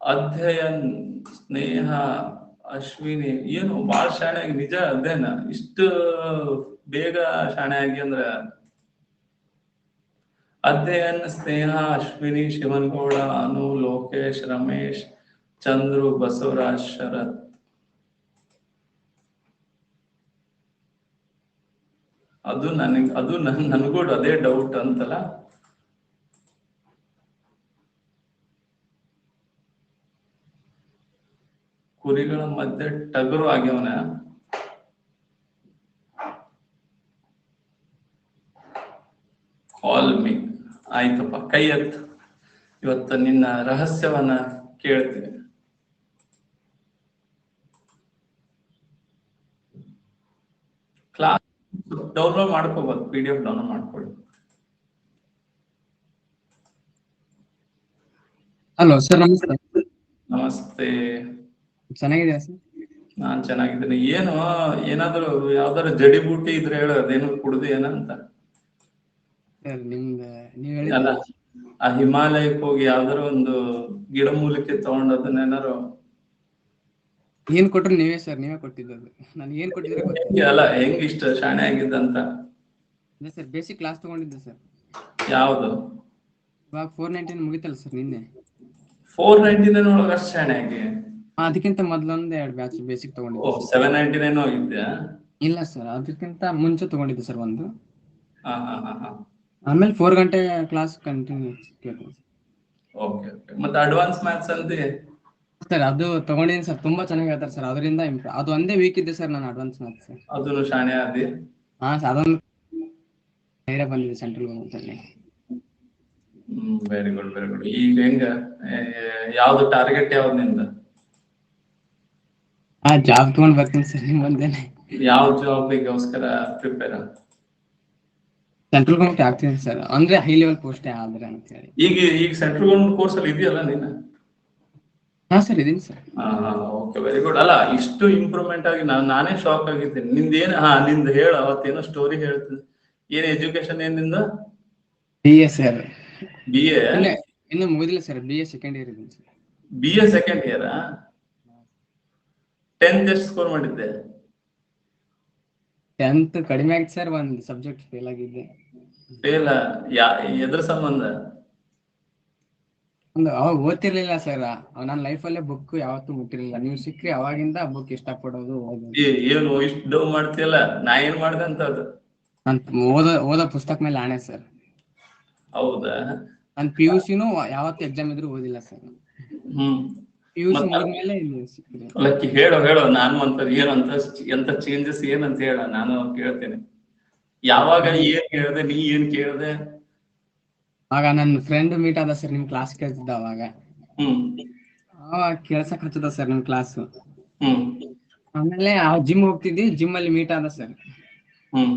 ಅಧ್ಯಯನ್ ಸ್ನೇಹ ಅಶ್ವಿನಿ ಏನು ಬಾಳ ಶಾಣೆ ಆಗಿ ನಿಜ ಅಧ್ಯಯನ ಇಷ್ಟು ಬೇಗ ಶಾಣೆ ಆಗಿ ಅಂದ್ರ ಅಧ್ಯಯನ್ ಸ್ನೇಹ ಅಶ್ವಿನಿ ಶಿವನ್ಗೌಡ, ಅನು ಲೋಕೇಶ್, ರಮೇಶ್, ಚಂದ್ರು, ಬಸವರಾಜ್, ಶರತ್. ಅದು ನನಗ್, ಅದು ನನ್ ನನಗೂ ಅದೇ ಡೌಟ್ ಅಂತಲ್ಲ. ಕುರಿಗಳ ಮಧ್ಯೆ ಟಗರು ಆಗ್ಯವನ. ಕಾಲ್ ಮೀ ಆಯ್ತಪ್ಪ ಕೈ ಎತ್ತು. ಇವತ್ತು ನಿನ್ನ ರಹಸ್ಯವನ್ನ ಕೇಳ್ತೀನಿ. ಕ್ಲಾಸ್ ಡೌನ್ಲೋಡ್ ಮಾಡ್ಕೋಬಹುದು ಪಿ ಡಿ ಎಫ್ ಡೌನ್ಲೋಡ್ ಮಾಡ್ಕೊಳ್ಳಿ. ಹಲೋ ಸರ್ ನಮಸ್ತೆ. ನಮಸ್ತೆ. ಚೆನ್ನಾಗಿದೆಯಾ ಸರ್. ನಾನ್ ಚೆನ್ನಾಗಿದ್ದೀನಿ. ಏನು ಏನಾದ್ರು ಯಾವ್ದಾದ್ರು ಜಡಿ ಬೂಟಿ ಇದ್ರೆ ಹೇಳು ಅದೇನು ಕುಡ್ದು ಏನಂತ. ಸರ್ ನಿಮ್ದು ನೀವ್ ಅಲ್ಲ ಆ ಹಿಮಾಲಯಕ್ಕೆ ಹೋಗಿ ಯಾವ್ದಾರು ಒಂದು ಗಿಡ ಮೂಲಿಕೆ ತಗೊಂಡ್ ಅದನ್ನೇನಾರು ಏನ್ ಕೊಟ್ರು ನೀವೇ ಸರ್ ನೀವೇ ಕೊಟ್ಟಿದ್ದದು ನಾನು ಏನ್ ಕೊಟ್ಟಿದ್ರೆ ಹೆಂಗೆ ಅಲ್ಲ ಹೆಂಗ್ ಇಷ್ಟ ಶಾಣೆ ಆಗಿದ್ದಂತ ಅದೇ ಸರ್ ಬೇಸಿಕ್ ಕ್ಲಾಸ್ ತಗೊಂಡಿದ್ದೆ ಸರ್. ಯಾವ್ದು? ಇವಾಗ ಫೋರ್ ನೈನ್ಟೀನ್ ಮುಗಿತಲ್ಲ ಸರ್ ನಿನ್ನೆ. ಫೋರ್ ನೈನ್ಟೀನ್ ನೈನ್ ಒಳಗೆ ಅಷ್ಟು ಶಾಣೆ ಆಗಿ. ಅದಕ್ಕಿಂತ ಮೊದಲೊಂದು ಎರಡು ಬ್ಯಾಚ್ ಬೇಸಿಕ್ ತಗೊಂಡಿದ್ದೆ. ಸೆವೆನ್ ನೈನ್ ಇಲ್ಲ ಸರ್ ಅದಕ್ಕಿಂತ ಮುಂಚೆ ತಗೊಂಡಿದ್ದೆ ಸರ್ ಒಂದು. ಆಮೇಲೆ ಫೋರ್ ಗಂಟೆ ಕ್ಲಾಸ್ ಕಂಟಿನ್ಯೂ ಓಕೆ ಓಕೆ ಮತ್ತೆ ಅಡ್ವಾನ್ಸ್ ಮ್ಯಾಥ್ಸ್ ಅಂತೆ ಸರ್ ಅದು ತಗೊಂಡಿದ್ದೀನಿ ಸರ್ ತುಂಬಾ ಚೆನ್ನಾಗಿ ಹೇಳ್ತಾರೆ ಸರ್ ಅದರಿಂದ ಅದು ಒಂದೇ ವೀಕ್ ಇದೆ ಸರ್ ನಾನು ಅಡ್ವಾನ್ಸ್ ಮ್ಯಾಥ್ಸ್ ಅದು ಶಾಣೆ ಆದಿ? ಹಾ ಸರ್ ಅದೊಂದು ಧೈರ್ಯ ಬಂದಿದೆ ಸೆಂಟ್ರಲ್ ಗೌರ್ಮೆಂಟ್ ಅಲ್ಲಿ. ವೆರಿ ಗುಡ್ ವೆರಿ ಗುಡ್ ಈಗ ಹೆಂಗ? ಯಾವ್ದು ಟಾರ್ಗೆಟ್ ಯಾವ್ದು ನಿಂದ ಹಾ ಜಾಬ್ ತಗೊಂಡ್ ಬರ್ತೀನಿ ಸರ್ ನಿಮ್ ಮುಂದೆನೆ ಯಾವ ಜಾಬ್ಗೋಸ್ಕರ ಪ್ರಿಪೇರ್ ಸೆಂಟ್ರಲ್ ಗೌರ್ಮೆಂಟ್ ಆಗ್ತೀನಿ ಸರ್ ಅಂದ್ರೆ ಹೈ ಲೆವೆಲ್ ಪೋಸ್ಟ್ ಆದ್ರೆ ಅಂತ ಹೇಳಿ. ಈಗ ಈಗ ಸೆಂಟ್ರಲ್ ಗೌರ್ಮೆಂಟ್ ಕೋರ್ಸ್ ಅಲ್ಲಿ ಇದೆಯಲ್ಲ ನೀನು ಹಾ ಸರ್ ಇದೀನಿ ಸರ್ ಓಕೆ ವೆರಿ ಗುಡ್ ಅಲ್ಲ ಇಷ್ಟು ಇಂಪ್ರೂವ್ಮೆಂಟ್ ಆಗಿ ನಾನು ನಾನೇ ಶಾಕ್ ಆಗಿದ್ದೀನಿ. ನಿಂದ ಏನು ಹಾ ನಿಂದ ಹೇಳ ಅವತ್ತೇನೋ ಸ್ಟೋರಿ ಹೇಳ್ತೀನಿ ಏನ್ education ಏನ್ನಿಂದ? B A sir B A ಇನ್ನು ಮುಗಿದಿಲ್ಲ sir B A second year ಇದೀನಿ sir B A second year tenth ಎಷ್ಟು ಸ್ಕೋರ್ ಮಾಡಿದ್ದೆ? ಟೆಂತ್ ಕಡಿಮೆ ಆಗಿತ್ತು ಸರ್ ಒಂದ್ ಸಬ್ಜೆಕ್ಟ್ ಫೇಲ್ ಆಗಿದ್ದೆ. ಫೇಲ್ ಯಾ ಎದ್ರ ಸಂಬಂಧ? ಒಂದು ಅವಾಗ ಓದ್ತಿರ್ಲಿಲ್ಲ ಸರ್ ನನ್ನ ಲೈಫಲ್ಲೇ ಬುಕ್ ಯಾವತ್ತೂ ಮುಟ್ಟಿರ್ಲಿಲ್ಲ. ನೀವು ಸಿಕ್ಕ್ರಿ ಅವಾಗಿಂದ ಬುಕ್ ಇಷ್ಟಪಡೋದು ಪಡೋದು ಏ ಏನು ಇಷ್ಟು ಡೌ ಮಾಡ್ತೀಯಲ್ಲ? ನಾ ಏನ್ ಮಾಡ್ದೆ ಅಂತ ಅದು? ನಾನು ಓದ ಓದೋ ಪುಸ್ತಕ ಮೇಲೆ ಆಣೆ ಸರ್ ಹೌದಾ? ನಾನು ಪಿ ಯು ಸಿನೂ ಯಾವತ್ತು ಎಕ್ಸಾಮ್ ಇದ್ರೂ ಓದಿಲ್ಲ ಸರ್ ಹ್ಮ್. ಪಿ ಯು ಸಿ ಮತ್ತ- ಮುಗಿದ್ಮೇಲೆ ಇಲ್ಲಿ ಸಿಕ್ಕಿದೆ. ಲಕ್ಕಿ ಹೇಳು ಹೇಳು ನಾನು ಅಂತ ಏನಂತ ಎಂತ ಚೇಂಜಸ್ ಏನಂತ ಹೇಳ ನಾನು ಕೇಳ್ತೇನೆ. ಯಾವಾಗ ಏನ್ ಕೇಳಿದೆ ನೀ ಏನ್ ಕೇಳಿದೆ? ಆಗ ನನ್ನ ಫ್ರೆಂಡ್ ಮೀಟ್ ಆದ ಸರ್ ನಿಮ್ ಕ್ಲಾಸ್ ಕೇಳ್ತಿದ್ದ ಅವಾಗ. ಹ್ಮ್. ಅವಾಗ ಕೇಳ್ಸಕ್ ಹಚ್ಚದ ಸರ್ ನಿಮ್ ಕ್ಲಾಸ್ ಹ್ಮ್. ಆಮೇಲೆ ಆ ಜಿಮ್ ಹೋಗ್ತಿದ್ವಿ ಜಿಮ್ ಅಲ್ಲಿ ಮೀಟ್ ಆದ ಸರ್ ಹ್ಮ್.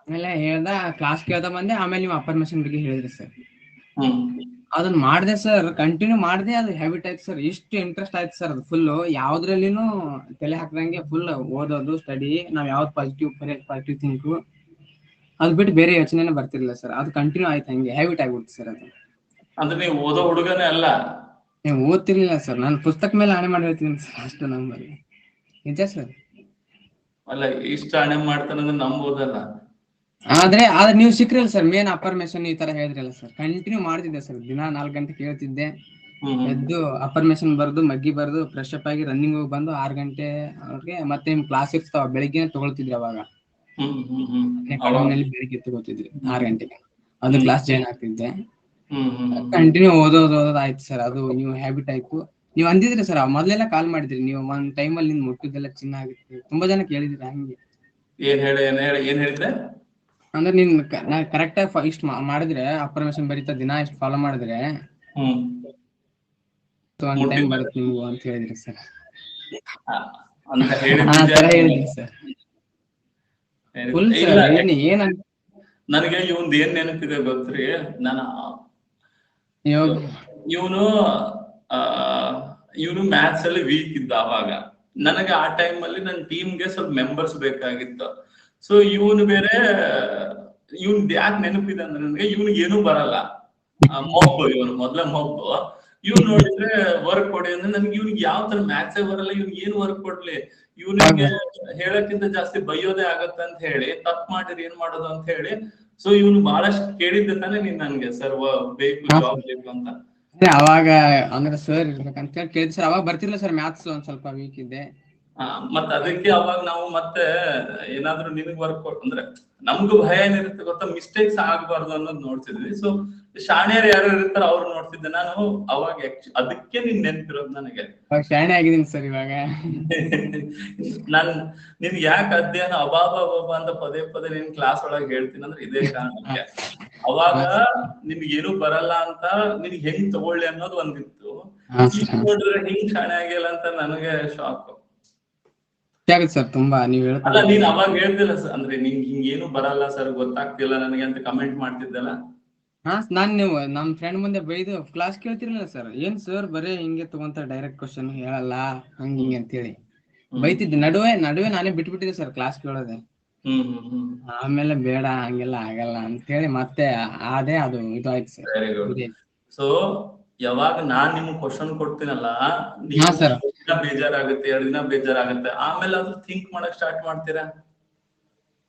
ಆಮೇಲೆ ಹೇಳ್ದ ಕ್ಲಾಸ್ ಕೇಳ್ದ ಬಂದೆ ಆಮೇಲೆ ನೀವು ಅಪರ್ಮಿಷನ್ ಬಗ್ಗೆ ಹೇಳಿದ್ರಿ ಸರ್ ಹ್ಮ್. ಅದನ್ನ ಮಾಡ್ದೆ ಸರ್ ಕಂಟಿನ್ಯೂ ಮಾಡ್ದೆ ಅದು ಹ್ಯಾಬಿಟ್ ಆಯ್ತು ಸರ್ ಇಷ್ಟು ಇಂಟ್ರೆಸ್ಟ್ ಆಯ್ತು ಸರ್ ಅದು ಫುಲ್ ಯಾವ್ದ್ರಲ್ಲಿನೂ ತಲೆ ಹಾಕ್ದಂಗೆ ಫುಲ್ ಓದೋದು ಸ್ಟಡಿ ನಾವ್ ಯಾವ್ದು ಪಾಸಿಟಿವ್ ಪಾಸಿಟಿವ್ ಥಿಂಕ್ ಅದ್ ಬಿಟ್ಟು ಬೇರೆ ಯೋಚನೆನೇ ಬರ್ತಿರ್ಲಿಲ್ಲ ಸರ್ ಅದು ಕಂಟಿನ್ಯೂ ಆಯ್ತು ಹಂಗೆ ಹ್ಯಾಬಿಟ್ ಆಗ್ಬಿಡ್ತು ಸರ್ ಅದು. ಅಂದ್ರೆ ನೀವು ಓದೋ ಹುಡುಗನೇ ಅಲ್ಲ? ನೀವು ಓದ್ತಿರ್ಲಿಲ್ಲ ಸರ್ ನಾನು ಪುಸ್ತಕ ಮೇಲೆ ಆಣೆ ಮಾಡಿ ಹೇಳ್ತೀನಿ ಸರ್ ಅಷ್ಟು ನಂಬಲ್ಲಿ. ನಿಜ ಸರ್ ಅಲ್ಲ ಇಷ್ಟ ಹಣೆ ಮಾಡ್ತಾನಂದ್ರೆ ನಂಬೋದಲ್ಲ. ಆದ್ರೆ ಆದ್ರೆ ನೀವು ಸಿಕ್ರಲ್ಲ ಸರ್ ಮೇನ್ ಅಪರ್ಮೇಷನ್ ಈ ತರ ಹೇಳಿದ್ರಲ್ಲ ಸರ್ ಕಂಟಿನ್ಯೂ ಮಾಡ್ತಿದ್ದೆ ಸರ್ ದಿನ ನಾಲ್ಕು ಗಂಟೆ ಕೇಳ್ತಿದ್ದೆ ಎದ್ದು ಅಪರ್ಮೇಷನ್ ಬರ್ದು ಮಗ್ಗಿ ಬರ್ದು ಫ್ರೆಶ್ ಅಪ್ ಆಗಿ ರನ್ನಿಂಗ್ ಹೋಗಿ ಬಂದು ಆರ್ ಗಂಟೆ ಅವ್ರಿಗೆ ಮತ್ತೆ ನಿಮ್ ಕ್ಲಾಸ್ ಇರ್ತಾವ ಬೆಳಿಗ್ಗೆ ತಗೊಳ್ತಿದ್ರಿ ಅವಾಗ. ಬೆಳಿಗ್ಗೆ ತಗೋತಿದ್ರಿ ಆರ್ ಗಂಟೆಗೆ. ಅದು ಕ್ಲಾಸ್ ಜಾಯ್ನ್ ಆಗ್ತಿದ್ದೆ. ಕಂಟಿನ್ಯೂ ಓದೋದು ಓದೋದು ಆಯ್ತು ಸರ್ ಅದು ನೀವು ಹ್ಯಾಬಿಟ್ ಆಯ್ತು. ನೀವು ಅಂದಿದ್ರಿ ಸರ್ ಮೊದ್ಲೆಲ್ಲ ಕಾಲ್ ಮಾಡಿದ್ರಿ. ನೀವು ಒಂದ್ ಟೈಮ್ ಅಲ್ಲಿ ನಿನ್ ಮುಟ್ಟಿದ್ದೆಲ್ಲ ಚಿನ್ನ ಆಗಿತ್ತು. ತುಂಬಾ ಜನ ಕೇಳಿದ್ರಿ ಹಂಗೆ? ಏನ್ ಹೇಳಿ ಏನ್ ಹೇಳಿ ಏನ್ ಹೇಳಿದ್ರೆ? ಅಂದ್ರೆ ನೀನ್ ಕರೆಕ್ಟ್ ಆಗಿ ಇಷ್ಟ ಮಾಡಿದ್ರೆ ಅಪರ್ಮೇಶನ್ ಬರೀತಾ ದಿನ ಇಷ್ಟು ಫಾಲೋ ಮಾಡಿದ್ರೆ ಟೈಮ್. ಬರುತ್ತೆ ನೀವು ಅಂತ ಹೇಳಿದ್ರಿ ಸರ್ ನನಗೆ ಇವನ್ ಏನ್ ನೆನಪಿದೆ ಗೊತ್ತ್ರಿ? ನಾನು ಇವನು ಆ ಇವನು ಮ್ಯಾಥ್ಸ್ ಅಲ್ಲಿ ವೀಕ್ ಇದ್ದ ಅವಾಗ. ನನಗೆ ಆ ಟೈಮ್ ಅಲ್ಲಿ ನನ್ನ ಟೀಮ್ಗೆ ಸ್ವಲ್ಪ ಮೆಂಬರ್ಸ್ ಬೇಕಾಗಿತ್ತು. ಸೊ ಇವನು ಬೇರೆ ಇವನ್ ಯಾಕೆ ನೆನಪಿದೆ ಅಂದ್ರೆ ನನಗೆ ಇವನಿಗೆ ಏನೂ ಬರಲ್ಲ. ಮಬ್ಬು ಇವನು ಮೊದ್ಲ ಮೊಬ್ಬು ಇವ್ ನೋಡಿದ್ರೆ ವರ್ಕ್ ಕೊಡಿ ಅಂದ್ರೆ ನನ್ಗೆ ಇವ್ನಿಗೆ ಯಾವ ತರ ಮ್ಯಾಥ್ಸೇ ಬರಲ್ಲ ಇವ್ನಿಗೆ ಏನ್ ವರ್ಕ್ ಕೊಡ್ಲಿ? ಇವ್ನಿಗೆ ಹೇಳಕ್ಕಿಂತ ಜಾಸ್ತಿ ಬೈಯೋದೇ ಆಗತ್ತ ಅಂತ ಹೇಳಿ ತಪ್ಪು ಮಾಡಿದ್ರೆ ಏನ್ ಮಾಡೋದು ಅಂತ ಹೇಳಿ ಸೊ ಇವ್ನು ಬಹಳಷ್ಟು ಕೇಳಿದ್ದೆ ತಾನೇ ನೀನ್ ನನ್ಗೆ ಸರ್ ಬೇಕು. ಜಾಬ್ ಬೇಕು ಅಂತ. ಅವಾಗ ಅಂದ್ರೆ ಸರ್ ಇರ್ಬೇಕಂತ ಹೇಳಿ ಕೇಳಿದ್. ಸರ್ ಅವಾಗ ಬರ್ತಿಲ್ಲ ಸರ್ ಮ್ಯಾಥ್ಸ್ ಒಂದ್ ಸ್ವಲ್ಪ ವೀಕ್ ಇದ್ದೆ. ಆ, ಮತ್ತ್ ಅದಕ್ಕೆ ಅವಾಗ ನಾವು ಮತ್ತೆ ಏನಾದ್ರೂ ನಿನಗ್ ವರ್ಕ್ ಅಂದ್ರೆ ನಮ್ಗೂ ಭಯ ಏನಿರುತ್ತೆ ಗೊತ್ತಾ? ಮಿಸ್ಟೇಕ್ಸ್ ಆಗ್ಬಾರ್ದು ಅನ್ನೋದು ನೋಡ್ತಿದ್ವಿ. ಸೊ ಶಾಣ್ಯರು ಯಾರು ಇರ್ತಾರ ಅವ್ರು ನೋಡ್ತಿದ್ದೆ. ನಾನು ಅವಾಗ ಅದಕ್ಕೆ ನಿನ್ ನೆನ್ಪಿರೋದು ನನಗೆ. ಶಾಣೆ ಆಗಿದ್ದೀನಿ ಸರ್ ಇವಾಗ. ನನ್ ನಿನ್ ಯಾಕೆ ಅಧ್ಯಯನ ಅಬಾಬ ಅಬಾಬ ಅಂತ ಪದೇ ಪದೇ ನಿನ್ ಕ್ಲಾಸ್ ಒಳಗೆ ಹೇಳ್ತೀನಿ ಅಂದ್ರೆ ಇದೇ ಕಾರಣಕ್ಕೆ. ಅವಾಗ ನಿನ್ಗೆ ಏನು ಬರಲ್ಲ ಅಂತ ನಿನ್ಗೆ ಹೆಂಗ್ ತಗೊಳ್ಳಿ ಅನ್ನೋದು ಒಂದಿತ್ತು. ನೋಡಿದ್ರೆ ಹಿಂಗ್ ಶಾಣೆ ಆಗಿಲ್ಲ ಅಂತ ನನಗೆ ಶಾಕ್ ಆಗುತ್ತೆ ಸರ್ ತುಂಬಾ ನೀವ್ ಅಲ್ಲ ನೀನ್ ಅವಾಗ ಹೇಳ್ತಿಲ್ಲ ಸರ್ ಅಂದ್ರೆ ನಿಂಗ್ ಹಿಂಗ್ ಏನು ಬರಲ್ಲ ಸರ್ ಗೊತ್ತಾಗ್ತಿಲ್ಲ ನನಗೆ ಅಂತ ಕಮೆಂಟ್ ಮಾಡ್ತಿದ್ದಲ್ಲ? ಹಾ ನಾನ್ ನೀವು ನಮ್ ಫ್ರೆಂಡ್ ಮುಂದೆ ಬೈದು ಕ್ಲಾಸ್ ಕೇಳ್ತಿರ್ಲಿಲ್ಲ ಸರ್. ಏನ್ ಸರ್ ಬರೇ ಹಿಂಗೆ ತಗೊಂತ ಡೈರೆಕ್ಟ್ ಕ್ವಶನ್ ಹೇಳಲ್ಲ ಹಂಗ ಹಿಂಗೆ ಅಂತೇಳಿ. ಹೇಳಿ ಬೈತಿದ್ದೆ. ನಡುವೆ ನಡುವೆ ನಾನೇ ಬಿಟ್ಬಿಟ್ಟಿದ್ದೆ ಸರ್ ಕ್ಲಾಸ್ ಕೇಳೋದೆ. ಆಮೇಲೆ ಬೇಡ ಹಂಗೆಲ್ಲ ಆಗಲ್ಲ ಅಂತೇಳಿ ಮತ್ತೆ ಅದೇ ಅದು ಇದಾಯ್ತು ಆಯ್ತು ಸರ್. ಸೊ ಯಾವಾಗ ನಾನ್ ನಿಮ್ಗೆ ಕ್ವಶನ್ ಕೊಡ್ತೀನಲ್ಲ ದಿನ ಬೇಜಾರಾಗುತ್ತೆ ಎರಡು ದಿನ ಬೇಜಾರಾಗುತ್ತೆ. ಆಮೇಲೆ ಅದು ಥಿಂಕ್ ಮಾಡಕ್ ಸ್ಟಾರ್ಟ್ ಮಾಡ್ತೀರಾ?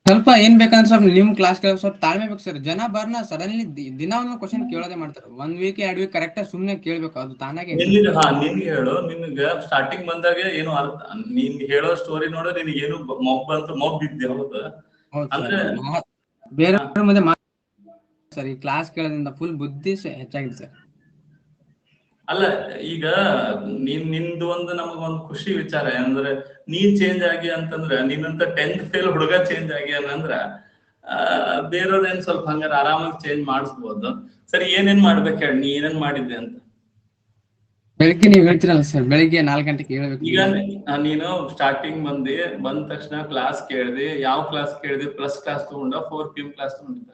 ಸ್ವಲ್ಪ ಏನ್ ಬೇಕಂದ್ರೆ ಸ್ವಲ್ಪ ನಿಮ್ ಕ್ಲಾಸ್ ಕೇಳೋ ಸ್ವಲ್ಪ ತಾಳ್ಮೆ ಬೇಕು ಸರ್. ಜನ ಬರ್ನ ಸಡನ್ಲಿ ದಿನ ಒಂದು ಕ್ವಶನ್ ಕೇಳೋದೇ ಮಾಡ್ತಾರೆ. ಒಂದ್ ವೀಕ್ ಎರಡ್ ವೀಕ್ ಕರೆಕ್ಟ್ ಸುಮ್ನೆ ಕೇಳ್ಬೇಕು ಅದು ತಾನಾಗೆ ಹಾ ನಿನ್ಗೆ ಹೇಳು. ನಿನ್ಗ ಸ್ಟಾರ್ಟಿಂಗ್ ಬಂದಾಗ ಏನು ಅರ್ಥ? ನೀನ್ ಹೇಳೋ ಸ್ಟೋರಿ ನೋಡೋ ನಿನ್ಗೆ ಏನು ಮೊಬ್ ಬಂತು ಮೊಬ್ ಇದ್ದೆ ಹೌದು. ಅಂದ್ರೆ- ಬೇರೆ ಮುಂದೆ ಸರ್ ಈ ಕ್ಲಾಸ್ ಕೇಳೋದ್ರಿಂದ ಫುಲ್ ಬುದ್ಧಿ ಹೆಚ್ಚಾಗಿದೆ ಸರ್. ಅಲ್ಲ ಈಗ ನಿನ್ ನಿಂದು ಒಂದು ನಮಗ ಒಂದು ಖುಷಿ ವಿಚಾರ ಅಂದ್ರೆ ನೀ ಚೇಂಜ್ ಆಗಿ ಅಂತಂದ್ರ ನಿನ್ನಂತ ಟೆಂತ್ ಫೇಲ್ ಹುಡುಗ ಚೇಂಜ್ ಆಗಿ ಅನ್ನಂದ್ರ ಬೇರೆಯವ್ರ ಏನ್ ಸ್ವಲ್ಪ ಹಂಗಾರ ಆರಾಮಾಗಿ ಚೇಂಜ್ ಮಾಡಿಸ್ಬೋದು. ಸರಿ ಏನೇನ್ ಮಾಡ್ಬೇಕು ಹೇಳಿ ನೀ ಏನೇನ್ ಮಾಡಿದ್ದೆ ಅಂತ? ಬೆಳಿಗ್ಗೆ ನೀವ್ ಹೇಳ್ತೀರಲ್ಲ ಸರ್ ಬೆಳಿಗ್ಗೆ ನಾಲ್ಕು ಗಂಟೆಗೆ ಹೇಳ್ಬೇಕು. ಈಗ ನೀನು ಸ್ಟಾರ್ಟಿಂಗ್ ಬಂದಿ ಬಂದ ತಕ್ಷಣ ಕ್ಲಾಸ್ ಕೇಳಿದೆ ಯಾವ ಕ್ಲಾಸ್ ಕೇಳಿದೆ? ಪ್ಲಸ್ ಕ್ಲಾಸ್ ತಗೊಂಡ ಫೋರ್ ಪಿ ಎಂ ಕ್ಲಾಸ್ ತಗೊಂಡಿದ್ದ?